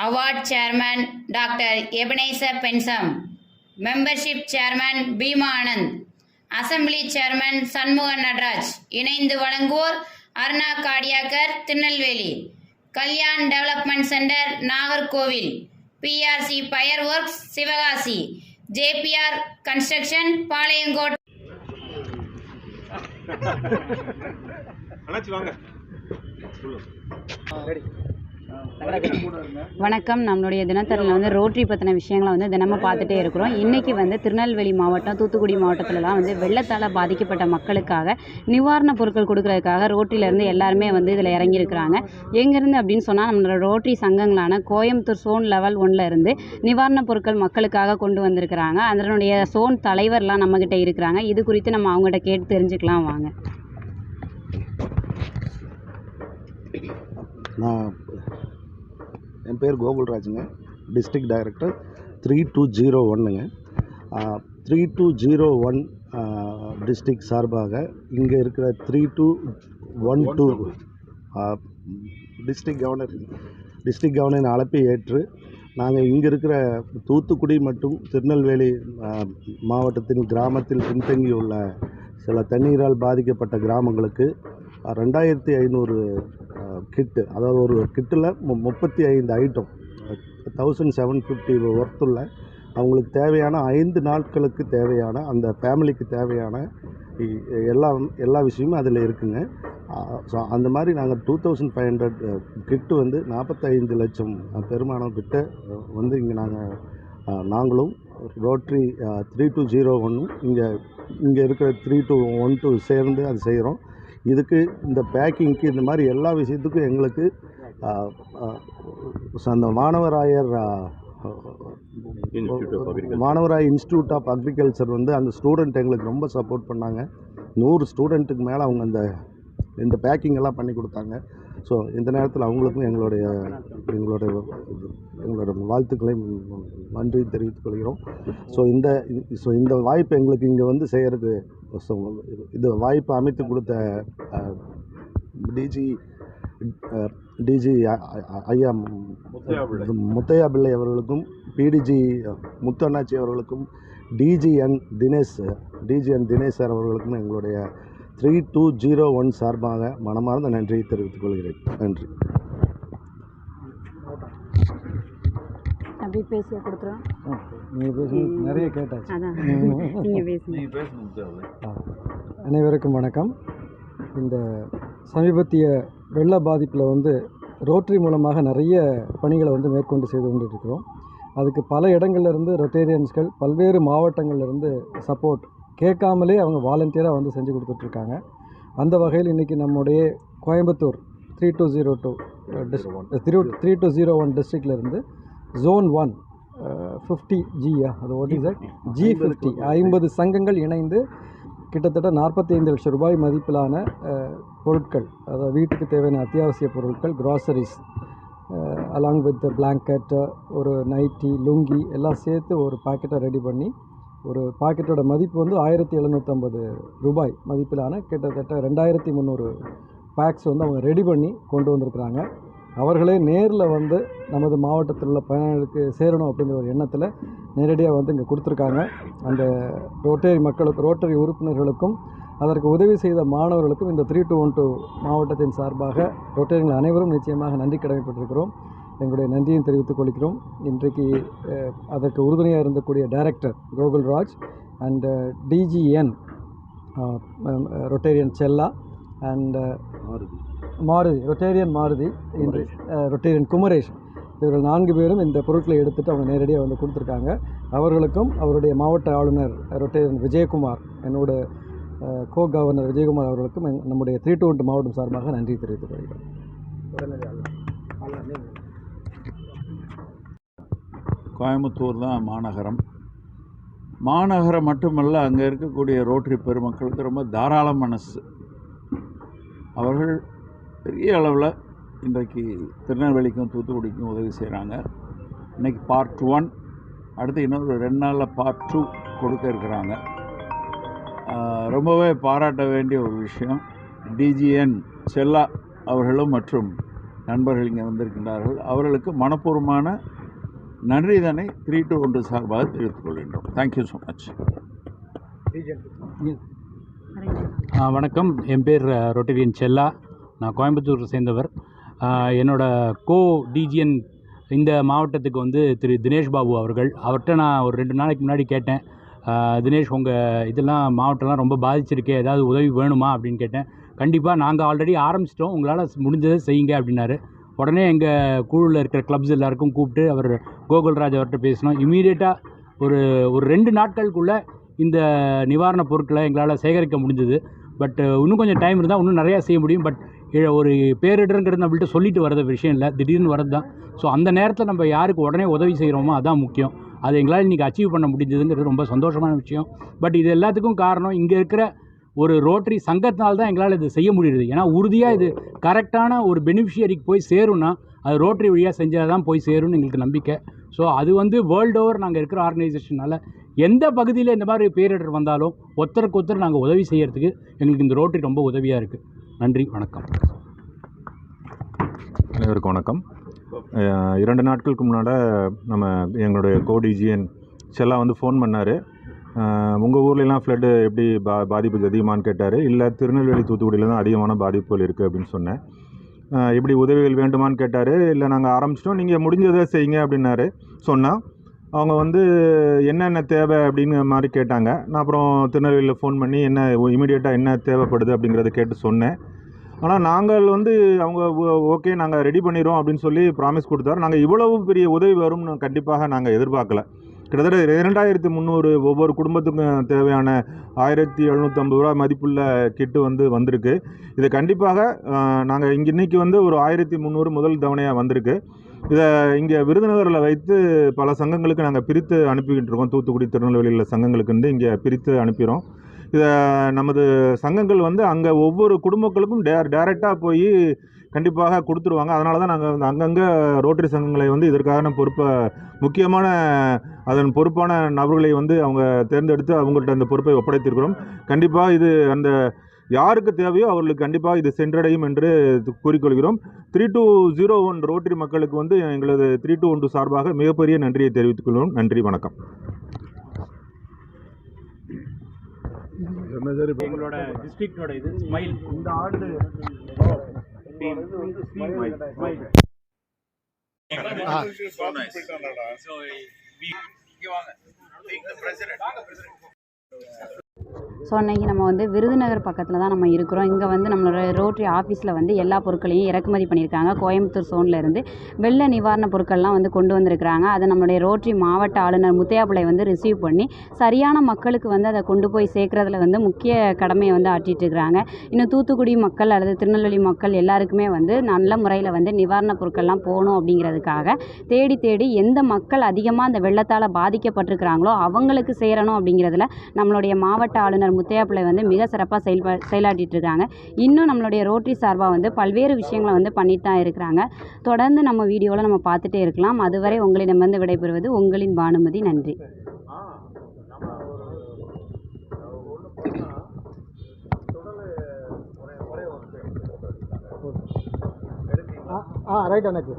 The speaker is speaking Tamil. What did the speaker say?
Award Chairman Dr. Ebenezer Pensam. Membership Chairman Bhima Anand. Assembly Chairman Shanmugan Natraj இணைந்து வழங்குவோர் Aruna Kadiyakkar Tirunelveli Kalyan development centre Nagercoil PRC fire works Sivakasi JPR construction Palayamkottai வாங்க வணக்கம். நம்மளுடைய தினத்தரில் வந்து ரோட்டரி பற்றின விஷயங்களை வந்து தினமும் பார்த்துட்டே இருக்கிறோம். இன்றைக்கி வந்து திருநெல்வேலி மாவட்டம் தூத்துக்குடி மாவட்டத்திலலாம் வந்து வெள்ளத்தால் பாதிக்கப்பட்ட மக்களுக்காக நிவாரணப் பொருட்கள் கொடுக்குறதுக்காக ரோட்டரியிலேருந்து எல்லாருமே வந்து இதில் இறங்கியிருக்கிறாங்க. எங்கேருந்து அப்படின்னு சொன்னால் நம்மளோட ரோட்டரி சங்கங்களான கோயம்புத்தூர் சோன் லெவல் ஒன்லேருந்து நிவாரணப் பொருட்கள் மக்களுக்காக கொண்டு வந்திருக்கிறாங்க. அதனுடைய சோன் தலைவர்லாம் நம்மக்கிட்ட இருக்கிறாங்க. இது குறித்து நம்ம அவங்ககிட்ட கேட்டு தெரிஞ்சுக்கலாம். வாங்க. நான் என் பேர் கோகுல்ராஜுங்க. District director three two zero ஒன்றுங்க three two zero one district சார்பாக இங்கே இருக்கிற three two one two district governor district கவர்னரின் அழைப்பை ஏற்று நாங்கள் இங்கே இருக்கிற தூத்துக்குடி மற்றும் திருநெல்வேலி மாவட்டத்தின் கிராமத்தில் பின்தங்கியுள்ள சில தண்ணீரால் பாதிக்கப்பட்ட கிராமங்களுக்கு ரெண்டாயிரத்தி ஐநூறு கிட்டு அதாவது ஒரு கிட்டில் முப்பத்தி ஐந்து ஐட்டம் தௌசண்ட் செவன் ஃபிஃப்டி ஒர்த்துள்ள அவங்களுக்கு தேவையான ஐந்து நாட்களுக்கு தேவையான அந்த ஃபேமிலிக்கு தேவையான எல்லா எல்லா விஷயமும் அதில் இருக்குங்க. ஸோ அந்த மாதிரி நாங்கள் two thousand five hundred kit வந்து நாற்பத்தைந்து லட்சம் பெருமானம் கிட்ட வந்து இங்கே நாங்கள் நாங்களும் ரோட்ரி த்ரீ டூ ஜீரோ ஒன்னும் இங்கே இங்கே இருக்கிற த்ரீ டூ ஒன் டூ சேர்ந்து அது செய்கிறோம் இதுக்கு இந்த பேக்கிங்க்கு இந்த மாதிரி எல்லா விஷயத்துக்கும் எங்களுக்கு அந்த மாணவராயர் மாணவராய் இன்ஸ்டியூட் ஆஃப் அக்ரிகல்ச்சர் வந்து அந்த ஸ்டூடெண்ட் எங்களுக்கு ரொம்ப சப்போர்ட் பண்ணாங்க. நூறு ஸ்டூடெண்ட்டுக்கு மேலே அவங்க அந்த இந்த பேக்கிங் எல்லாம் பண்ணி கொடுத்தாங்க. ஸோ இந்த நேரத்தில் அவங்களுக்கும் எங்களுடைய எங்களுடைய எங்களோட வாழ்த்துக்களை நன்றி தெரிவித்துக் கொள்கிறோம். ஸோ இந்த ஸோ இந்த வாய்ப்பு எங்களுக்கு இங்கே வந்து செய்கிறதுக்கு ஸோ இது வாய்ப்பு அமைத்து கொடுத்த டிஜி டிஜி ஐயா முத்தையா பிள்ளை அவர்களுக்கும் பிடிஜி முத்து அண்ணாச்சி அவர்களுக்கும் DGN Dinesh DGN Dinesh sir அவர்களுக்கும் எங்களுடைய த்ரீ டூ ஜீரோ ஒன் சார்பாக மனமார்ந்த நன்றியை தெரிவித்துக் கொள்கிறேன். நன்றி. அப்படி பேசியா கொடுத்துருவோம் நீங்கள் பேசுனது நிறைய கேட்டாச்சு. நீங்கள். அனைவருக்கும் வணக்கம். இந்த சமீபத்திய வெள்ள பாதிப்பில் வந்து ரோட்டரி மூலமாக நிறைய பணிகளை வந்து மேற்கொண்டு செய்து கொண்டு இருக்கிறோம் அதுக்கு பல இடங்கள்ல இருந்து ரொட்டேரியன்ஸ்கள் பல்வேறு மாவட்டங்கள்ல இருந்து சப்போர்ட் கேட்காமலே அவங்க வாலண்டியராக வந்து செஞ்சு கொடுத்துட்ருக்காங்க. அந்த வகையில் இன்றைக்கி நம்முடைய Coimbatore three two zero two three three two zero one டிஸ்ட்ரிக்ட்லேருந்து zone one fifty ஜியா அது இஸ் தட் ஜி ஃபிஃப்டி ஐம்பது சங்கங்கள் இணைந்து கிட்டத்தட்ட நாற்பத்தி ஐந்து லட்சம் ரூபாய் மதிப்பிலான பொருட்கள் அதாவது வீட்டுக்கு தேவையான அத்தியாவசிய பொருட்கள் கிராசரிஸ் அலாங் வித் பிளாங்கெட் ஒரு நைட்டி லுங்கி எல்லாம் சேர்த்து ஒரு பாக்கெட்டை ரெடி பண்ணி ஒரு பாக்கெட்டோட மதிப்பு வந்து ஆயிரத்தி எழுநூற்றம்பது ரூபாய் மதிப்பிலான கிட்டத்தட்ட ரெண்டாயிரத்தி முந்நூறு பேக்ஸ் வந்து அவங்க ரெடி பண்ணி கொண்டு வந்திருக்கிறாங்க. அவர்களே நேரில் வந்து நமது மாவட்டத்தில் உள்ள பயனாளிகளுக்கு சேரணும் அப்படிங்கிற ஒரு எண்ணத்தில் நேரடியாக வந்து இங்கே கொடுத்துருக்காங்க. அந்த ரோட்டரி மக்களுக்கு ரோட்டரி உறுப்பினர்களுக்கும் அதற்கு உதவி செய்த மாணவர்களுக்கும் இந்த த்ரீ டூ ஒன் டூ மாவட்டத்தின் சார்பாக ரோட்டரிகள் அனைவரும் நிச்சயமாக நன்றி கடமைப்பட்டிருக்கிறோம். எங்களுடைய நன்றியும் தெரிவித்துக் கொள்கிறோம். இன்றைக்கு அதற்கு உறுதுணையாக இருந்தக்கூடிய director Gokulraj and DGN rotarian Chella and Maruthi. Rotarian Maruthi இன்று ரொட்டேரியன் குமரேஷ். இவர்கள் நான்கு பேரும் இந்த பொருட்களை எடுத்துட்டு அவங்க நேரடியாக வந்து கொடுத்துருக்காங்க. அவர்களுக்கும் அவருடைய மாவட்ட ஆளுநர் ரொட்டேரியன் விஜயகுமார் என்னோட கோ கவர்னர் விஜயகுமார் அவர்களுக்கும் நம்முடைய த்ரீ டூ ஒன்று மாவட்டம் சார்பாக நன்றி தெரிவித்துக் கொள்கிறோம் கோயம்புத்தூர் தான் மாநகரம். மாநகரம் மட்டுமல்ல அங்கே இருக்கக்கூடிய ரோட்டரி பெருமக்களுக்கு ரொம்ப தாராள மனசு. அவர்கள் பெரிய அளவில் இன்றைக்கு திருநெல்வேலிக்கும் தூத்துக்குடிக்கும் உதவி செய்கிறாங்க இன்றைக்கி பார்ட் ஒன் அடுத்து இன்னொரு ரெண்டு நாளில் பார்ட் டூ கொடுக்க இருக்கிறாங்க. ரொம்பவே பாராட்ட வேண்டிய ஒரு விஷயம் டிஜிஎன் செல்லா அவர்களும் மற்றும் நண்பர்கள் இங்கே வந்திருக்கின்றார்கள். அவர்களுக்கு மனப்பூர்வமான நன்றி தானே த்ரீ டு ஒன்று சார்பாக தெரிவித்துக் கொள்கின்றோம். தேங்க்யூ ஸோ மச் ஆ, வணக்கம். என் பேர் ரொட்டரியன் செல்லா. நான் கோயம்புத்தூரை சேர்ந்தவர். என்னோடய என்னோட கோ டிஜிஎன் இந்த மாவட்டத்துக்கு வந்து திரு தினேஷ் பாபு அவர்கள். அவர்கிட்ட நான் ஒரு ரெண்டு நாளைக்கு முன்னாடி கேட்டேன். தினேஷ் உங்கள் இதெல்லாம் மாவட்டம்லாம் ரொம்ப பாதிச்சிருக்கே. ஏதாவது உதவி வேணுமா? அப்படின்னு கேட்டேன். கண்டிப்பாக நாங்கள் ஆல்ரெடி ஆரம்பிச்சிட்டோம். உங்களால் முடிஞ்சதை செய்யுங்க அப்படின்னாரு. உடனே எங்கள் குழுவில் இருக்கிற கிளப்ஸ் எல்லாருக்கும் கூப்பிட்டு அவர் கோகுல்ராஜ் அவர்கிட்ட பேசினோம் இமீடியட்டாக ஒரு ஒரு ரெண்டு நாட்களுக்குள்ளே இந்த நிவாரணப் பொருட்களை எங்களால் சேகரிக்க முடிஞ்சது. பட் இன்னும் கொஞ்சம் டைம் இருந்தால் இன்னும் நிறையா செய்ய முடியும். பட் ஒரு பேரிடருங்கிறது நம்மள்ட்ட சொல்லிட்டு வரது விஷயம் இல்லை. திடீர்னு வரது தான். ஸோ அந்த நேரத்தில் நம்ம யாருக்கு உடனே உதவி செய்கிறோமோ அதான் முக்கியம். அது எங்களால் இன்றைக்கி அச்சீவ் பண்ண முடிஞ்சதுங்கிறது ரொம்ப சந்தோஷமான விஷயம். பட் இது எல்லாத்துக்கும் காரணம் இங்கே இருக்கிற ஒரு ரோட்டரி சங்கத்தினால் தான் எங்களால் இது செய்ய முடியுது. ஏன்னா உறுதியாக இது கரெக்டான ஒரு பெனிஃபிஷியரிக்கு போய் சேரும்னா அது ரோட்டரி வழியாக செஞ்சால் தான் போய் சேரும்னு எங்களுக்கு நம்பிக்கை. ஸோ அது வந்து வேர்ல்டு ஓவர் நாங்கள் இருக்கிற ஆர்கனைசேஷனால் எந்த பகுதியில் இந்த மாதிரி பேரிடர் வந்தாலும் ஒருத்தருக்கு ஒருத்தர் நாங்கள் உதவி செய்கிறதுக்கு எங்களுக்கு இந்த ரோட்டரி ரொம்ப உதவியாக இருக்குது நன்றி வணக்கம். அனைவருக்கும் வணக்கம். இரண்டு நாட்களுக்கு முன்னாடி நம்ம எங்களுடைய கோடிஜிஎன் செல்லா வந்து ஃபோன் பண்ணார். உங்கள் ஊர்லலாம் ஃப்ளட்டு எப்படி பா பாதிப்பு அதிகமான்னு கேட்டார். இல்லை திருநெல்வேலி தூத்துக்குடியில் தான் அதிகமான பாதிப்புகள் இருக்குது அப்படின்னு சொன்னேன். எப்படி இப்படி உதவிகள் வேண்டுமான்னு கேட்டார். இல்லை நாங்கள் ஆரம்பிச்சிட்டோம். நீங்கள் முடிஞ்சதை செய்யுங்க அப்படின்னாரு. சொன்னால் அவங்க வந்து என்னென்ன தேவை? அப்படிங்கிற மாதிரி கேட்டாங்க. நான் அப்புறம் திருநெல்வேலியில் ஃபோன் பண்ணி என்ன இமீடியட்டாக என்ன தேவைப்படுது? அப்படிங்கிறத கேட்டு சொன்னேன். ஆனால் நாங்கள் வந்து அவங்க ஓகே நாங்கள் ரெடி பண்ணிடுறோம் அப்படின்னு சொல்லி ப்ராமிஸ் கொடுத்தாரு. நாங்கள் இவ்வளவு பெரிய உதவி வரும்னு கண்டிப்பாக நாங்கள் எதிர்பார்க்கல. கிட்டத்தட்ட இரண்டாயிரத்தி முந்நூறு ஒவ்வொரு குடும்பத்துக்கும் தேவையான ஆயிரத்தி எழுநூற்றம்பது ரூபா மதிப்புள்ள கிட்டு வந்து வந்திருக்கு. இது கண்டிப்பாக நாங்கள் இங்கே இன்றைக்கி வந்து ஒரு ஆயிரத்தி முந்நூறு முதல் தவணையாக வந்திருக்கு. இதை இங்கே விருதுநகரில் வைத்து பல சங்கங்களுக்கு நாங்கள் பிரித்து அனுப்பிக்கிட்டு இருக்கோம். தூத்துக்குடி திருநெல்வேலியில் சங்கங்களுக்கு வந்து இங்கே பிரித்து அனுப்பிடுறோம் இதை நமது சங்கங்கள் வந்து அங்கே ஒவ்வொரு குடும்பங்களுக்கும் டே டேரெக்டாக போய் கண்டிப்பாக கொடுத்துருவாங்க. அதனால தான் நாங்கள் வந்து அங்கங்கே ரோட்டரி சங்கங்களை வந்து இதற்கான பொறுப்பை முக்கியமான அதன் பொறுப்பான நபர்களை வந்து அவங்க தேர்ந்தெடுத்து அவங்கள்ட்ட அந்த பொறுப்பை ஒப்படைத்திருக்கிறோம். கண்டிப்பாக இது அந்த யாருக்கு தேவையோ அவர்களுக்கு கண்டிப்பாக இது சென்றடையும் என்று கூறிக்கொள்கிறோம். Three two zero one rotary மக்களுக்கு வந்து எங்களது த்ரீ டூ ஒன்று சார்பாக மிகப்பெரிய நன்றியை தெரிவித்துக் கொள்கிறோம். நன்றி வணக்கம். எங்களோட டிஸ்ட்ரிக்டோட இது ஸ்மைல் இந்த ஆண்டு being being my my. Ah. So nice. So we, you are, take the president. So அன்னைக்கு நம்ம வந்து விருதுநகர் பக்கத்தில் தான் நம்ம இருக்கிறோம். இங்கே வந்து நம்மளோட ரோட்ரி ஆஃபீஸில் வந்து எல்லா பொருட்களையும் இறக்குமதி பண்ணியிருக்காங்க. கோயம்புத்தூர் சோன்லேருந்து இருந்து வெள்ள நிவாரண பொருட்கள்லாம் வந்து கொண்டு வந்திருக்கிறாங்க. அதை நம்மளுடைய ரோட்ரி மாவட்ட ஆளுநர் முத்தையாப்பிள்ளை வந்து ரிசீவ் பண்ணி சரியான மக்களுக்கு வந்து அதை கொண்டு போய் சேர்க்குறதுல வந்து முக்கிய கடமையை வந்து ஆற்றிட்டு இருக்கிறாங்க. இன்னும் தூத்துக்குடி மக்கள் அல்லது திருநெல்வேலி மக்கள் எல்லாருக்குமே வந்து நல்ல முறையில் வந்து நிவாரணப் பொருட்கள்லாம் போகணும் அப்படிங்கிறதுக்காக தேடி தேடி எந்த மக்கள் அதிகமாக அந்த வெள்ளத்தால் பாதிக்கப்பட்டிருக்கிறாங்களோ அவங்களுக்கு சேரணும் அப்படிங்கிறதுல நம்மளுடைய மாவட்ட ஆளுநர் முத்தையாப்பிள்ளை வந்து மிக சிறப்பாக செயல்பா செயலாட்டிகிட்டு இருக்காங்க இன்னும் நம்மளுடைய ரோட்டரி சார்பாக வந்து பல்வேறு விஷயங்களை வந்து பண்ணிட்டு தான் இருக்கிறாங்க. தொடர்ந்து நம்ம வீடியோவில் நம்ம பார்த்துட்டே இருக்கலாம். அதுவரை உங்களிடமிருந்து விடைபெறுவது உங்களின் பானுமதி. நன்றி. ஆ ரைட் அண்ணாச்சி.